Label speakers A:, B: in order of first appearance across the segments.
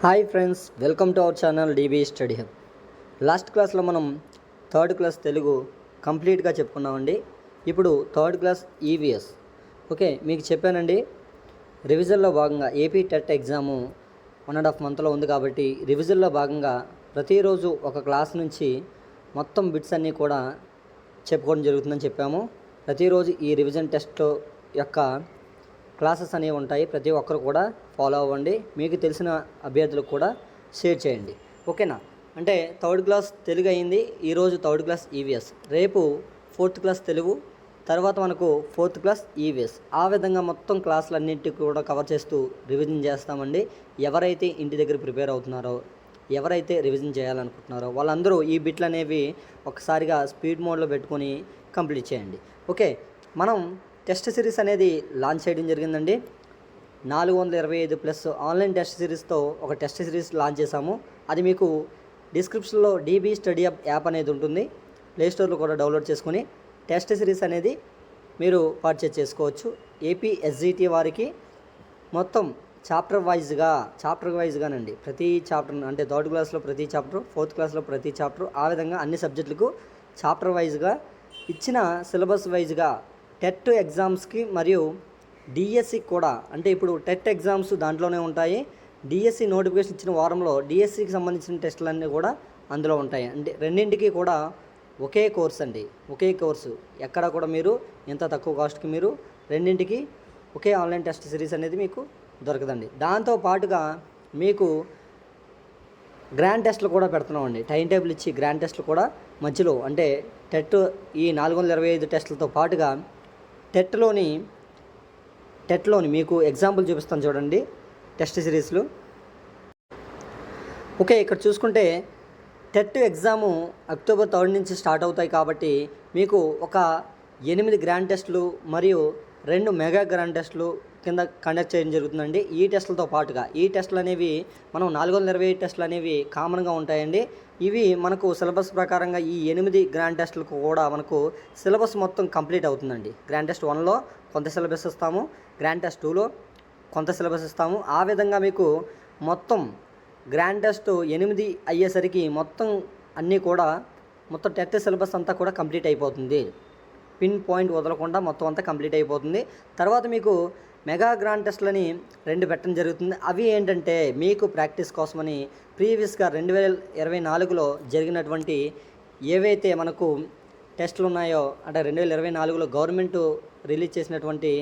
A: Hi friends welcome to our channel DB study hub last క్లాస్లో మనం third class Telugu కంప్లీట్గా చెప్పుకున్నామండి. ఇప్పుడు థర్డ్ క్లాస్ ఈవీఎస్ ఓకే మీకు చెప్పానండి రివిజన్లో భాగంగా AP TET exam one and half మంత్లో ఉంది కాబట్టి రివిజన్లో భాగంగా ప్రతిరోజు ఒక క్లాస్ నుంచి మొత్తం బిట్స్ అన్నీ కూడా చెప్పుకోవడం జరుగుతుందని చెప్పాము. ప్రతిరోజు ఈ రివిజన్ టెస్ట్ యొక్క క్లాసెస్ అనేవి ఉంటాయి. ప్రతి ఒక్కరు కూడా ఫాలో అవ్వండి. మీకు తెలిసిన అభ్యర్థులకు కూడా షేర్ చేయండి. ఓకేనా? అంటే థర్డ్ క్లాస్ తెలుగు అయింది. ఈరోజు థర్డ్ క్లాస్ ఈవీఎస్ రేపు ఫోర్త్ క్లాస్ తెలుగు. తర్వాత మనకు ఫోర్త్ క్లాస్ ఈవీఎస్ ఆ విధంగా మొత్తం క్లాసులన్నింటికి కూడా కవర్ చేస్తూ రివిజన్ చేస్తామండి. ఎవరైతే ఇంటి దగ్గర ప్రిపేర్ అవుతున్నారో ఎవరైతే రివిజన్ చేయాలనుకుంటున్నారో వాళ్ళందరూ ఈ బిట్లు అనేవి ఒకసారిగా స్పీడ్ మోడ్లో పెట్టుకొని కంప్లీట్ చేయండి. ఓకే? మనం టెస్ట్ సిరీస్ అనేది లాంచ్ చేయడం జరిగిందండి. నాలుగు వందల ఇరవై ఐదు ప్లస్ ఆన్లైన్ టెస్ట్ సిరీస్తో ఒక టెస్ట్ సిరీస్ లాంచ్ చేశాము. అది మీకు డిస్క్రిప్షన్లో డీబీ స్టడీ అప్ యాప్ అనేది ఉంటుంది. ప్లేస్టోర్లో కూడా డౌన్లోడ్ చేసుకుని టెస్ట్ సిరీస్ అనేది మీరు పర్చేజ్ చేసుకోవచ్చు. ఏపీ ఎస్జిటి వారికి మొత్తం చాప్టర్ వైజ్గా చాప్టర్ వైజ్గానండి. ప్రతి చాప్టర్ అంటే థర్డ్ క్లాస్లో ప్రతి చాప్టర్ ఫోర్త్ క్లాస్లో ప్రతి చాప్టర్ ఆ విధంగా అన్ని సబ్జెక్టులకు చాప్టర్ వైజ్గా ఇచ్చిన సిలబస్ వైజ్గా టెట్ ఎగ్జామ్స్కి మరియు డిఎస్సికి కూడా అంటే ఇప్పుడు టెట్ ఎగ్జామ్స్ దాంట్లోనే ఉంటాయి. డిఎస్సి నోటిఫికేషన్ ఇచ్చిన వారంలో డిఎస్సికి సంబంధించిన టెస్టులన్నీ కూడా అందులో ఉంటాయి. అంటే రెండింటికి కూడా ఒకే కోర్స్ అండి. ఒకే కోర్సు. ఎక్కడ కూడా మీరు ఎంత తక్కువ కాస్ట్కి మీరు రెండింటికి ఒకే ఆన్లైన్ టెస్ట్ సిరీస్ అనేది మీకు దొరకదండి. దాంతో పాటుగా మీకు గ్రాండ్ టెస్ట్లు కూడా పెడుతున్నామండి. టైం టేబుల్ ఇచ్చి గ్రాండ్ టెస్ట్లు కూడా మధ్యలో అంటే టెట్ ఈ నాలుగు వందల ఇరవై ఐదు టెస్టులతో పాటుగా టెట్లోని టెట్లోని మీకు ఎగ్జాంపుల్ చూపిస్తాను చూడండి టెస్ట్ సిరీస్లు ఓకే ఇక్కడ చూసుకుంటే టెట్ ఎగ్జాము అక్టోబర్ థర్డ్ నుంచి స్టార్ట్ అవుతాయి కాబట్టి మీకు ఒక ఎనిమిది గ్రాండ్ టెస్టులు మరియు రెండు మెగా గ్రాండ్ టెస్టులు కింద కండక్ట్ చేయడం జరుగుతుందండి. ఈ టెస్టులతో పాటుగా ఈ టెస్టులు అనేవి మనం నాలుగు వందల ఇరవై టెస్టులు అనేవి కామన్గా ఉంటాయండి. ఇవి మనకు సిలబస్ ప్రకారంగా ఈ ఎనిమిది గ్రాండ్ టెస్టులకు కూడా మనకు సిలబస్ మొత్తం కంప్లీట్ అవుతుందండి. గ్రాండ్ టెస్ట్ వన్లో కొంత సిలబస్ ఇస్తాము. గ్రాండ్ టెస్ట్ టూలో కొంత సిలబస్ ఇస్తాము. ఆ విధంగా మీకు మొత్తం గ్రాండ్ టెస్ట్ ఎనిమిది అయ్యేసరికి మొత్తం అన్నీ కూడా మొత్తం టెట్ సిలబస్ అంతా కూడా కంప్లీట్ అయిపోతుంది. పిన్ పాయింట్ వదలకుండా మొత్తం అంతా కంప్లీట్ అయిపోతుంది. తర్వాత మీకు మెగా గ్రాండ్ టెస్ట్లని రెండు పెట్టడం జరుగుతుంది. అవి ఏంటంటే మీకు ప్రాక్టీస్ కోసమని ప్రీవియస్గా రెండు వేల ఇరవై నాలుగులో జరిగినటువంటి ఏవైతే మనకు టెస్టులు ఉన్నాయో అంటే రెండు వేల ఇరవై నాలుగులో గవర్నమెంట్ రిలీజ్ చేసినటువంటి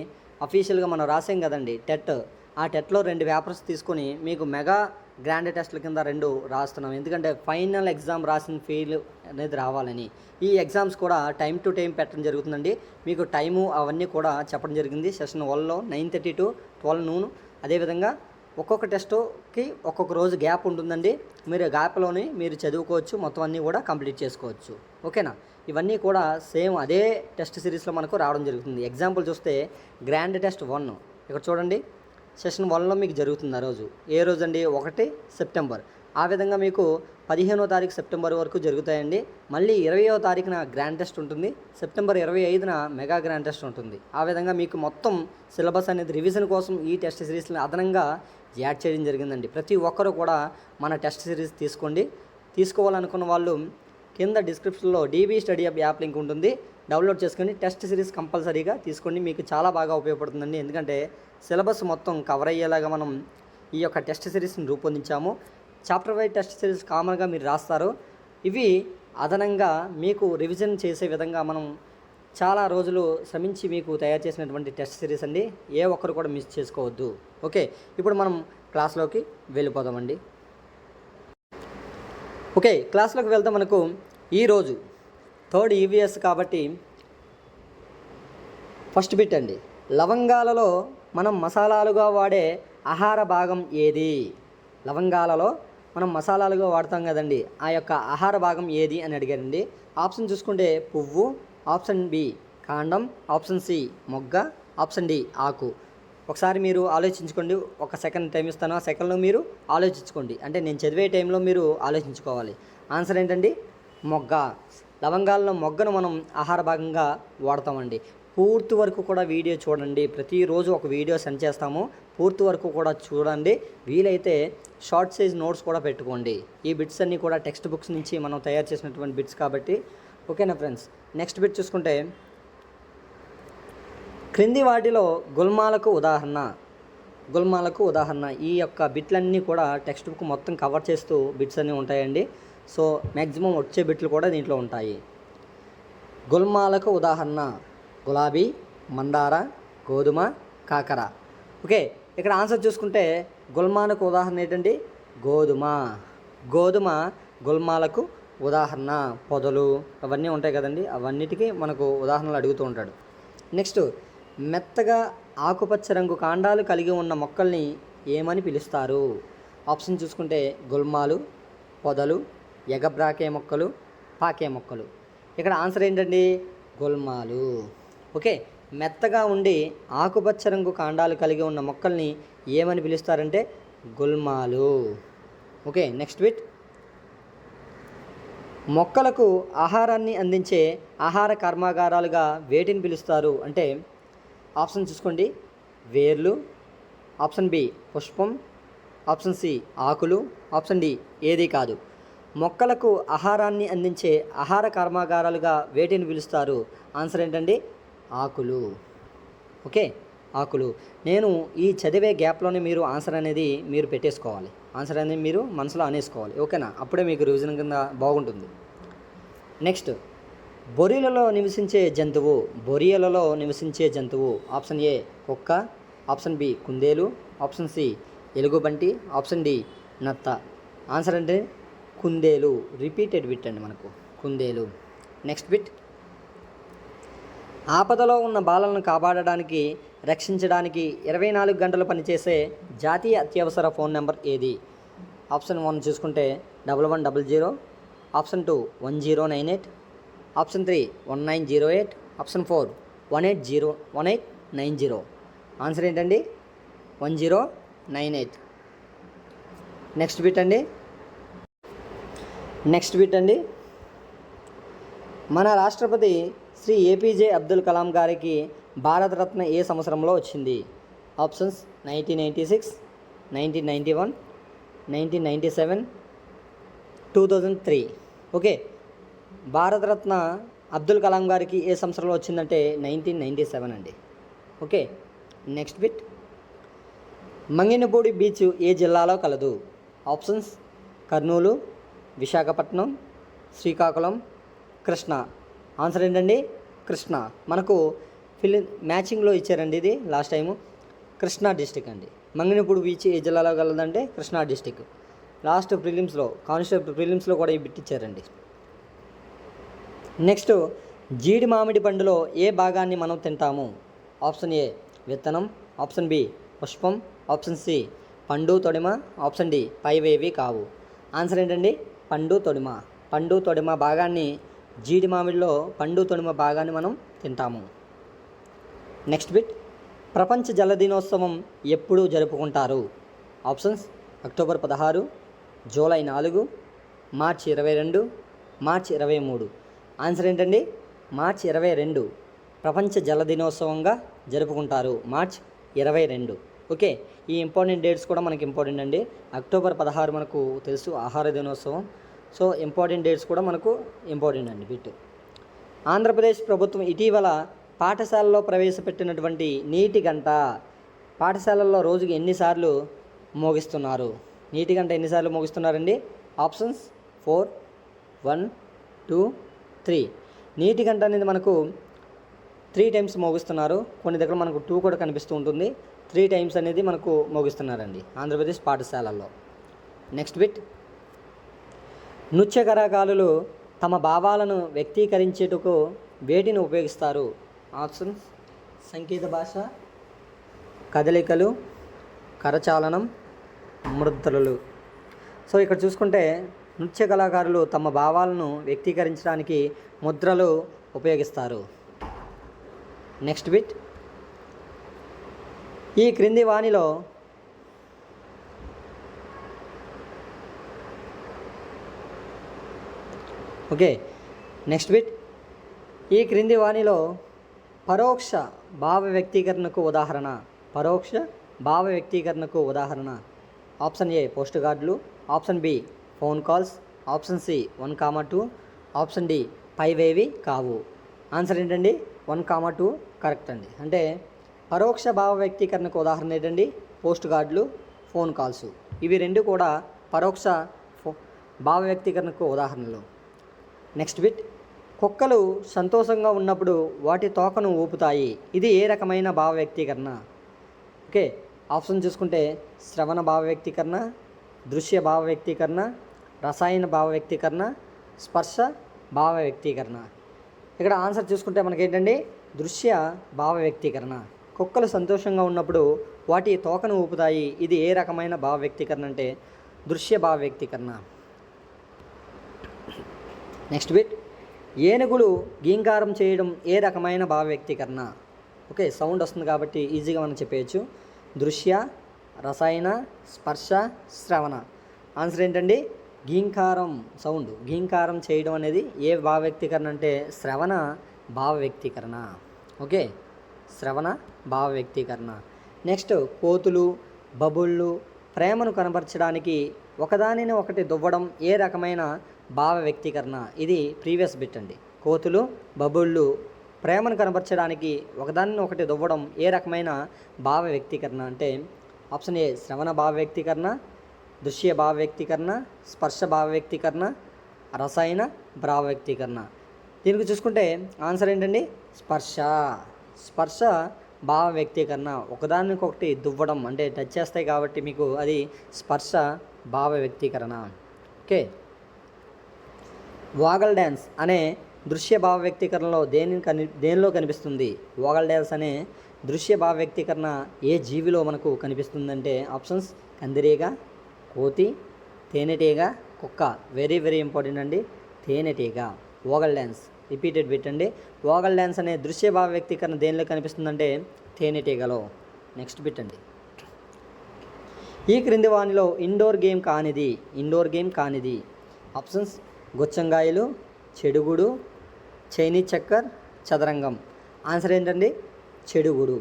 A: అఫీషియల్గా మనం రాసాం కదండి టెట్. ఆ టెట్లో రెండు పేపర్స్ తీసుకొని మీకు మెగా గ్రాండ్ టెస్ట్ల కింద రెండు రాస్తున్నాం. ఎందుకంటే ఫైనల్ ఎగ్జామ్ రాసిన ఫెయిల్ అనేది రావాలని. ఈ ఎగ్జామ్స్ కూడా టైం టు టైం పెట్టడం జరుగుతుందండి. మీకు టైము అవన్నీ కూడా చెప్పడం జరిగింది. సెషన్ వన్లో nine thirty to twelve noon. అదేవిధంగా ఒక్కొక్క టెస్ట్కి ఒక్కొక్క రోజు గ్యాప్ ఉంటుందండి. మీరు గ్యాప్లోని మీరు చదువుకోవచ్చు మొత్తం అన్నీ కూడా కంప్లీట్ చేసుకోవచ్చు. ఓకేనా? ఇవన్నీ కూడా సేమ్ అదే టెస్ట్ సిరీస్లో మనకు రావడం జరుగుతుంది. ఎగ్జాంపుల్ చూస్తే గ్రాండ్ టెస్ట్ వన్. ఇక్కడ చూడండి. సెషన్ వన్లో మీకు జరుగుతుంది ఆ రోజు. ఏ రోజు అండి ఒకటి సెప్టెంబర్. ఆ విధంగా మీకు పదిహేనో తారీఖు సెప్టెంబర్ వరకు జరుగుతాయండి. మళ్ళీ ఇరవయో తారీఖున గ్రాండ్ టెస్ట్ ఉంటుంది. సెప్టెంబర్ ఇరవై ఐదున మెగా గ్రాండ్ టెస్ట్ ఉంటుంది. ఆ విధంగా మీకు మొత్తం సిలబస్ అనేది రివిజన్ కోసం ఈ టెస్ట్ సిరీస్ని అదనంగా యాడ్ చేయడం జరిగిందండి. ప్రతి ఒక్కరూ కూడా మన టెస్ట్ సిరీస్ తీసుకోండి. తీసుకోవాలనుకున్న వాళ్ళు కింద డిస్క్రిప్షన్లో DB study app app link ఉంటుంది. డౌన్లోడ్ చేసుకొని టెస్ట్ సిరీస్ కంపల్సరీగా తీసుకోండి. మీకు చాలా బాగా ఉపయోగపడుతుందండి. ఎందుకంటే సిలబస్ మొత్తం కవర్ అయ్యేలాగా మనం ఈ యొక్క టెస్ట్ సిరీస్ని రూపొందించాము. చాప్టర్ వైజ్ టెస్ట్ సిరీస్ కామన్గా మీరు రాస్తారు. ఇవి అదనంగా మీకు రివిజన్ చేసే విధంగా మనం చాలా రోజులు శ్రమించి మీకు తయారు చేసినటువంటి టెస్ట్ సిరీస్ అండి. ఏ ఒక్కరు కూడా మిస్ చేసుకోవద్దు. ఓకే ఇప్పుడు మనం క్లాస్లోకి వెళ్ళిపోదామండి. ఓకే క్లాస్లోకి వెళ్తే మనకు ఈరోజు థర్డ్ ఈవీఎస్ కాబట్టి ఫస్ట్ బిట్ అండి. లవంగాలలో మనం మసాలాలుగా వాడే ఆహార భాగం ఏది? లవంగాలలో మనం మసాలాలుగా వాడతాం కదండి. ఆ యొక్క ఆహార భాగం ఏది అని అడిగారండి. ఆప్షన్ చూసుకుంటే పువ్వు ఆప్షన్ బి కాండం ఆప్షన్ సి మొగ్గ ఆప్షన్ డి ఆకు. ఒకసారి మీరు ఆలోచించుకోండి ఒక సెకండ్ టైం ఇస్తాను. ఆ సెకండ్లో మీరు ఆలోచించుకోండి. అంటే నేను చదివే టైంలో మీరు ఆలోచించుకోవాలి. ఆన్సర్ ఏంటండి? మొగ్గ. లవంగాల్లో మొగ్గను మనం ఆహార భాగంగా వాడతామండి. పూర్తి వరకు కూడా వీడియో చూడండి. ప్రతిరోజు ఒక వీడియో సెండ్ చేస్తాము. పూర్తి వరకు కూడా చూడండి. వీలైతే షార్ట్ సైజ్ నోట్స్ కూడా పెట్టుకోండి. ఈ బిట్స్ అన్నీ కూడా టెక్స్ట్ బుక్స్ నుంచి మనం తయారు చేసినటువంటి బిట్స్ కాబట్టి. ఓకేనా ఫ్రెండ్స్? నెక్స్ట్ బిట్ చూసుకుంటే క్రింది వాటిలో గుల్మాలకు ఉదాహరణ గుల్మాలకు ఉదాహరణ. ఈ యొక్క బిట్లన్నీ కూడా టెక్స్ట్ బుక్ మొత్తం కవర్ చేస్తూ బిట్స్ అన్నీ ఉంటాయండి. సో మ్యాక్సిమం వచ్చే బిట్లు కూడా దీంట్లో ఉంటాయి. గుల్మాలకు ఉదాహరణ గులాబీ మందార గోధుమ కాకర. ఓకే ఇక్కడ ఆన్సర్ చూసుకుంటే గుల్మాలకు ఉదాహరణ ఏంటండి? గోధుమ. గోధుమ గుల్మాలకు ఉదాహరణ పొదలు అవన్నీ ఉంటాయి కదండి. అవన్నిటికీ మనకు ఉదాహరణలు అడుగుతూ ఉంటాడు. నెక్స్ట్ మెత్తగా ఆకుపచ్చ రంగు కాండాలు కలిగి ఉన్న మొక్కల్ని ఏమని పిలుస్తారు? ఆప్షన్ చూసుకుంటే గుల్మాలు పొదలు ఎగబ్రాకే మొక్కలు పాకే మొక్కలు. ఇక్కడ ఆన్సర్ ఏంటండి? గుల్మాలు. ఓకే మెత్తగా ఉండి ఆకుపచ్చ రంగు కాండాలు కలిగి ఉన్న మొక్కల్ని ఏమని పిలుస్తారంటే గుల్మాలు. ఓకే నెక్స్ట్ విట్ మొక్కలకు ఆహారాన్ని అందించే ఆహార కర్మాగారాలుగా వేటిని పిలుస్తారు అంటే ఆప్షన్ చూసుకోండి. వేర్లు ఆప్షన్ బి పుష్పం ఆప్షన్ సి ఆకులు ఆప్షన్ డి ఏది కాదు. మొక్కలకు ఆహారాన్ని అందించే ఆహార కర్మాగారాలుగా వేటిని పిలుస్తారు? ఆన్సర్ ఏంటండి? ఆకులు. ఓకే? ఆకులు. నేను ఈ చదివే గ్యాప్లోనే మీరు ఆన్సర్ అనేది మీరు పెట్టేసుకోవాలి. ఆన్సర్ అనేది మీరు మనసులో అనేసుకోవాలి. ఓకేనా? అప్పుడే మీకు రివిజన్ కింద బాగుంటుంది. నెక్స్ట్ బొరియలలో నివసించే జంతువు బొరియలలో నివసించే జంతువు ఆప్షన్ ఏ కుక్క ఆప్షన్ బి కుందేలు ఆప్షన్ సి ఎలుగుబంటి ఆప్షన్ డి నత్త. ఆన్సర్ అంటే కుందేలు. రిపీటెడ్ బిట్ అండి మనకు. కుందేలు. నెక్స్ట్ బిట్ ఆపదలో ఉన్న బాలలను కాపాడడానికి రక్షించడానికి ఇరవై నాలుగు గంటలు పనిచేసే జాతీయ అత్యవసర ఫోన్ నెంబర్ ఏది? ఆప్షన్ వన్ చూసుకుంటే double one double zero option two one zero nine eight option three one nine zero eight option four one eight zero one eight nine zero. Answer ఏంటండి? One zero nine eight. Next bit అండి. Next bit అండి. మన రాష్ట్రపతి Shri APJ Abdul Kalam గారికి భారతరత్న ఏ సంవత్సరంలో వచ్చింది? Options nineteen ninety six nineteen ninety one nineteen ninety seven two thousand three. Okay. Bharat Ratna Abdul Kalam గారికి ఏ సంవత్సరంలో వచ్చిందంటే నైన్టీన్ నైంటీ సెవెన్ అండి. Okay. Next bit. Manginapudi beach ఏ జిల్లాలో కలదు? ఆప్షన్స్ కర్నూలు విశాఖపట్నం శ్రీకాకుళం కృష్ణ. ఆన్సర్ ఏంటండి? కృష్ణ. మనకు ఫిల్ మ్యాచింగ్లో ఇచ్చారండి ఇది లాస్ట్ టైము. కృష్ణా డిస్టిక్ అండి. మంగినపూడి బీచ్ ఏ జిల్లాలో కలదంటే కృష్ణా డిస్టిక్. లాస్ట్ ప్రిలిమ్స్లో కానిస్టేబుల్ ప్రిలిమ్స్లో కూడా ఈ బిట్ ఇచ్చారండి. నెక్స్ట్ జీడి మామిడి పండులో ఏ భాగాన్ని మనం తింటాము? ఆప్షన్ ఏ విత్తనం. ఆప్షన్ బి పుష్పం. ఆప్షన్ సి పండు తొడిమ. ఆప్షన్ డి పైవేవి కావు. ఆన్సర్ ఏంటండి? పండు తొడిమ. పండు తొడిమ భాగాన్ని జీడి మామిడిలో పండు తొడిమ భాగాన్ని మనం తింటాము. నెక్స్ట్ బిట్ ప్రపంచ జల దినోత్సవం ఎప్పుడు జరుపుకుంటారు. ఆప్షన్స్ అక్టోబర్ పదహారు జూలై నాలుగు మార్చి ఇరవై రెండు మార్చి ఇరవై మూడు. ఆన్సర్ ఏంటండి? మార్చి ఇరవై రెండు ప్రపంచ జల దినోత్సవంగా జరుపుకుంటారు. మార్చ్ ఇరవై రెండు. ఓకే ఈ ఇంపార్టెంట్ డేట్స్ కూడా మనకి ఇంపార్టెంట్ అండి. అక్టోబర్ పదహారు మనకు తెలుసు ఆహార దినోత్సవం. సో ఇంపార్టెంట్ డేట్స్ కూడా మనకు ఇంపార్టెంట్ అండి బిట్. ఆంధ్రప్రదేశ్ ప్రభుత్వం ఇటీవల పాఠశాలలో ప్రవేశపెట్టినటువంటి నీటి గంట పాఠశాలల్లో రోజుకి ఎన్నిసార్లు మోగిస్తున్నారు? నీటి గంట ఎన్నిసార్లు మోగిస్తున్నారండి? Options four one two three. నీటి గంట అనేది మనకు త్రీ టైమ్స్ మోగిస్తున్నారు. కొన్ని దగ్గర మనకు టూ కూడా కనిపిస్తూ ఉంటుంది. త్రీ టైమ్స్ అనేది మనకు మోగిస్తున్నారండి ఆంధ్రప్రదేశ్ పాఠశాలల్లో. Next bit. నృత్య కళాకారులు తమ భావాలను వ్యక్తీకరించేటకు వేటిని ఉపయోగిస్తారు? ఆప్షన్స్ సంగీత భాష కదలికలు కరచాలనం ముద్రలు సో ఇక్కడ చూసుకుంటే నృత్య కళాకారులు తమ భావాలను వ్యక్తీకరించడానికి ముద్రలు ఉపయోగిస్తారు. Next bit. ఈ క్రింది వాణిలో ఓకే నెక్స్ట్ బిట్ ఈ క్రింది వాణిలో పరోక్ష భావ వ్యక్తీకరణకు ఉదాహరణ. పరోక్ష భావ వ్యక్తీకరణకు ఉదాహరణ. ఆప్షన్ ఏ పోస్ట్ కార్డులు. Option B phone calls. Option C one comma two. Option D పైవేవి కావు. ఆన్సర్ ఏంటండి? వన్ కామా టూ కరెక్ట్ అండి. అంటే పరోక్ష భావ వ్యక్తీకరణకు ఉదాహరణ ఏంటండి? పోస్ట్ కార్డులు ఫోన్ కాల్స్. ఇవి రెండు కూడా పరోక్ష ఫో భావ వ్యక్తీకరణకు ఉదాహరణలు. నెక్స్ట్ బిట్ కుక్కలు సంతోషంగా ఉన్నప్పుడు వాటి తోకను ఊపుతాయి. ఇది ఏ రకమైన భావ వ్యక్తీకరణ ఓకే ఆప్షన్ చూసుకుంటే శ్రవణ భావ వ్యక్తీకరణ దృశ్య భావ వ్యక్తీకరణ రసాయన భావ వ్యక్తీకరణ స్పర్శ భావ వ్యక్తీకరణ ఇక్కడ ఆన్సర్ చూసుకుంటే మనకేంటండి? దృశ్య భావ వ్యక్తీకరణ కుక్కలు సంతోషంగా ఉన్నప్పుడు వాటి తోకను ఊపుతాయి. ఇది ఏ రకమైన భావ వ్యక్తీకరణ అంటే దృశ్య భావ వ్యక్తీకరణ నెక్స్ట్ బిట్ ఏనుగులు గీంకారం చేయడం ఏ రకమైన భావ వ్యక్తీకరణ ఓకే సౌండ్ వస్తుంది కాబట్టి ఈజీగా మనం చెప్పేయచ్చు. దృశ్య రసాయన స్పర్శ శ్రవణ. ఆన్సర్ ఏంటండి? గీంకారం సౌండ్ గీంకారం చేయడం అనేది ఏ భావ వ్యక్తీకరణ అంటే శ్రవణ భావ వ్యక్తీకరణ ఓకే శ్రవణ భావ వ్యక్తీకరణ నెక్స్ట్ కోతులు బబుళ్ళు ప్రేమను కనపరచడానికి ఒకదానిని ఒకటి దువ్వడం ఏ రకమైన భావ వ్యక్తీకరణ. ఇది ప్రీవియస్ బిట్ అండి. కోతులు బబుళ్ళు ప్రేమను కనపరచడానికి ఒకదానిని ఒకటి దువ్వడం ఏ రకమైన భావ వ్యక్తీకరణ అంటే ఆప్షన్ ఏ శ్రవణ భావ వ్యక్తీకరణ దృశ్య భావ వ్యక్తీకరణ స్పర్శ భావ వ్యక్తీకరణ రసాయన భావ వ్యక్తీకరణ. దీనికి చూసుకుంటే ఆన్సర్ ఏంటండి? స్పర్శ. స్పర్శ భావ వ్యక్తీకరణ. ఒకదానికొకటి దువ్వడం అంటే టచ్ చేస్తాయి కాబట్టి మీకు అది స్పర్శ భావ వ్యక్తీకరణ. ఓకే? వాగల్ డ్యాన్స్ అనే దృశ్య భావ వ్యక్తీకరణలో దేని కని దేనిలో కనిపిస్తుంది? వాగల్ డ్యాన్స్ అనే దృశ్య భావ వ్యక్తీకరణ ఏ జీవిలో మనకు కనిపిస్తుందంటే ఆప్షన్స్ కందిరీగ కోతి తేనెటీగ కుక్క. వెరీ వెరీ ఇంపార్టెంట్ అండి. తేనెటీగ. ఓగల్ డ్యాన్స్ రిపీటెడ్ బిట్ అండి. డ్యాన్స్ అనే దృశ్య భావ వ్యక్తీకరణ దేనిలో కనిపిస్తుందంటే తేనెటీగలో. నెక్స్ట్ పెట్టండి ఈ క్రింది వానిలో ఇండోర్ గేమ్ కానిది. ఇండోర్ గేమ్ కానిది. ఆప్షన్స్ గుచ్చంగాయలు చెడుగుడు చైనీస్ చక్కర్ చదరంగం. ఆన్సర్ ఏంటండి? చెడుగుడు.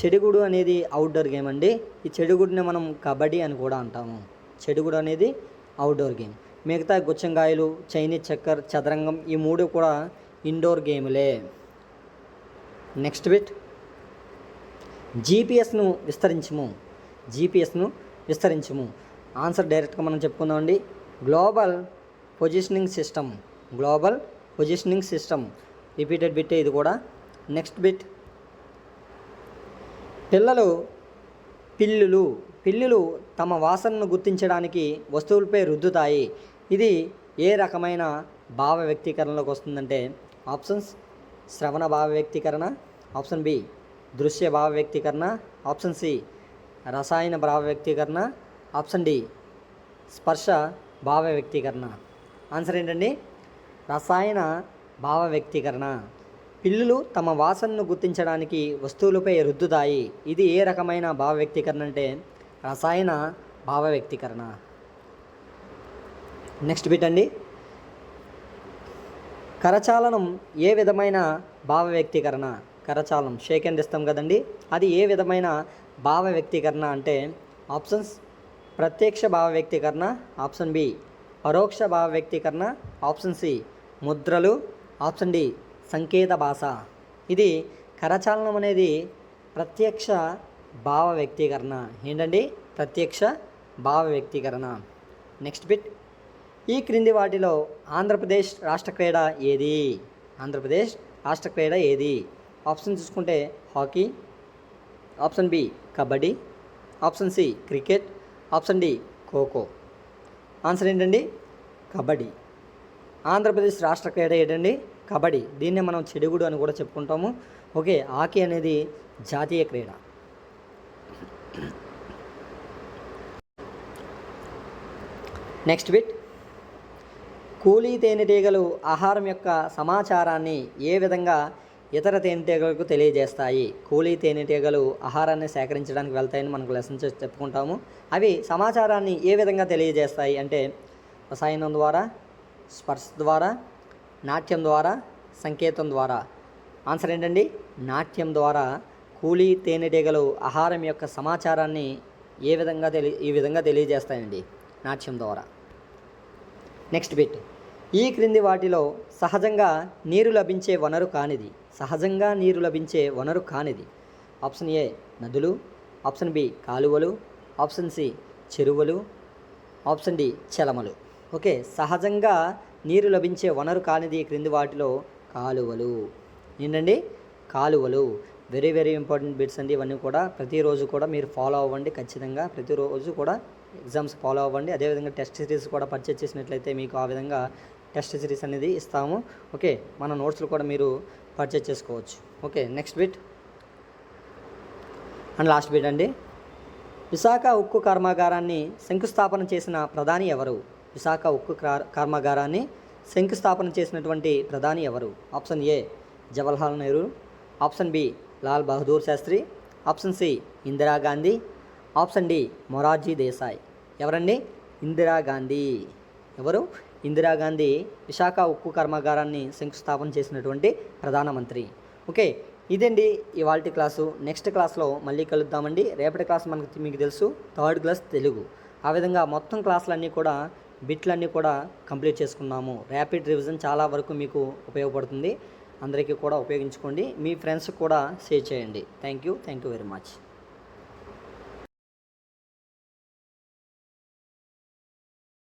A: చెడుగుడు అనేది అవుట్డోర్ గేమ్ అండి. ఈ చెడుగుడిని మనం కబడ్డీ అని కూడా అంటాము. చెడుగుడు అనేది అవుట్డోర్ గేమ్ మిగతా గుచ్చంగాయలు చైనీస్ చక్కర్ చదరంగం ఈ మూడు కూడా ఇండోర్ గేములే నెక్స్ట్ బిట్ జీపీఎస్ను విస్తరించము. జీపీఎస్ను విస్తరించము. ఆన్సర్ డైరెక్ట్గా మనం చెప్పుకుందామండి. Global positioning system global positioning system. Repeated bit ఇది కూడా. Next bit. పిల్లలు పిల్లులు. పిల్లులు తమ వాసనను గుర్తించడానికి వస్తువులపై రుద్దుతాయి. ఇది ఏ రకమైన భావ వ్యక్తీకరణలోకి వస్తుందంటే ఆప్షన్స్. శ్రవణ భావ వ్యక్తీకరణ ఆప్షన్ బి. దృశ్య భావ వ్యక్తీకరణ ఆప్షన్ సి. రసాయన భావ వ్యక్తీకరణ ఆప్షన్ డి. స్పర్శ భావ వ్యక్తీకరణ. ఆన్సర్ ఏంటండి? రసాయన భావ వ్యక్తీకరణ. పిల్లులు తమ వాసనను గుర్తించడానికి వస్తువులపై రుద్దుతాయి. ఇది ఏ రకమైన భావ వ్యక్తీకరణ అంటే? రసాయన భావ వ్యక్తీకరణ. నెక్స్ట్ బిట్ అండి. కరచాలనం ఏ విధమైన భావ వ్యక్తీకరణ? కరచాలనం. షేక్ అండ్ ఇస్తాం కదండి. అది ఏ విధమైన భావ వ్యక్తీకరణ అంటే? ఆప్షన్స్. ప్రత్యక్ష భావ వ్యక్తీకరణ. Option B. పరోక్ష భావ వ్యక్తీకరణ ఆప్షన్ సి ముద్రలు. ఆప్షన్ డి సంకేత భాష. ఇది కరచాలనం అనేది ప్రత్యక్ష భావ వ్యక్తీకరణ ఏంటండి? ప్రత్యక్ష భావ వ్యక్తీకరణ నెక్స్ట్ బిట్. ఈ క్రింది వాటిలో ఆంధ్రప్రదేశ్ రాష్ట్ర క్రీడ ఏది? ఆంధ్రప్రదేశ్ రాష్ట్ర క్రీడ ఏది? ఆప్షన్ చూసుకుంటే hockey. Option B kabaddi. Option C cricket. Option D kho kho. Answer ఏంటండి? కబడ్డీ. ఆంధ్రప్రదేశ్ రాష్ట్ర క్రీడ ఏంటండి? కబడ్డీ. దీన్నే మనం చెడుగుడు అని కూడా చెప్పుకుంటాము. ఓకే హాకీ అనేది జాతీయ క్రీడ. Next bit. కూలీ తేనెటీగలు ఆహారం యొక్క సమాచారాన్ని ఏ విధంగా ఇతర తేనెటీగలకు తెలియజేస్తాయి. కూలీ తేనెటీగలు ఆహారాన్ని సేకరించడానికి వెళ్తాయని మనకు లెసన్స్ చెప్పుకుంటాము. అవి సమాచారాన్ని ఏ విధంగా తెలియజేస్తాయి అంటే రసాయనం ద్వారా స్పర్శ ద్వారా నాట్యం ద్వారా సంకేతం ద్వారా. ఆన్సర్ ఏంటండి? నాట్యం ద్వారా కూలీ తేనెటీగలు ఆహారం యొక్క సమాచారాన్ని ఏ విధంగా తెలి ఈ విధంగా తెలియజేస్తాయండి? నాట్యం ద్వారా. Next bit. ఈ క్రింది వాటిలో సహజంగా నీరు లభించే వనరు కానిది. సహజంగా నీరు లభించే వనరు కానిది. ఆప్షన్ ఏ నదులు ఆప్షన్ బి కాలువలు ఆప్షన్ సి చెరువులు ఆప్షన్ డి చలమలు. ఓకే సహజంగా నీరు లభించే వనరు కానిది ఈ క్రింది వాటిలో కాలువలు. ఏంటండి? కాలువలు. వెరీ వెరీ ఇంపార్టెంట్ బిట్స్ అండి ఇవన్నీ కూడా. ప్రతిరోజు కూడా మీరు ఫాలో అవ్వండి ఖచ్చితంగా. ప్రతిరోజు కూడా ఎగ్జామ్స్ ఫాలో అవ్వండి. అదేవిధంగా టెస్ట్ సిరీస్ కూడా పర్చేజ్ చేసినట్లయితే మీకు ఆ విధంగా టెస్ట్ సిరీస్ అనేది ఇస్తాము. ఓకే మన నోట్స్లు కూడా మీరు పర్చేజ్ చేసుకోవచ్చు. Okay next bit. And last bit అండి. విశాఖ ఉక్కు కర్మాగారాన్ని శంకుస్థాపన చేసిన ప్రధాని ఎవరు? విశాఖ ఉక్కు కర్మాగారాన్ని శంకుస్థాపన చేసినటువంటి ప్రధాని ఎవరు? Option A Jawaharlal Nehru. Option B Lal Bahadur Shastri. Option C Indira Gandhi option D Morarji Desai. ఎవరండి? ఇందిరాగాంధీ ఎవరు? ఇందిరాగాంధీ విశాఖ ఉక్కు కర్మాగారాన్ని శంకుస్థాపన చేసినటువంటి ప్రధానమంత్రి. ఓకే ఇదండి ఇవాళ క్లాసు. నెక్స్ట్ క్లాస్లో మళ్ళీ కలుద్దామండి. రేపటి క్లాస్ మనకు మీకు తెలుసు థర్డ్ క్లాస్ తెలుగు. ఆ విధంగా మొత్తం క్లాసులన్నీ కూడా బిట్లన్నీ కూడా కంప్లీట్ చేసుకున్నాము. ర్యాపిడ్ రివిజన్ చాలా వరకు మీకు ఉపయోగపడుతుంది. అందరికీ కూడా ఉపయోగించుకోండి. మీ ఫ్రెండ్స్కి కూడా షేర్ చేయండి. Thank you thank you very much.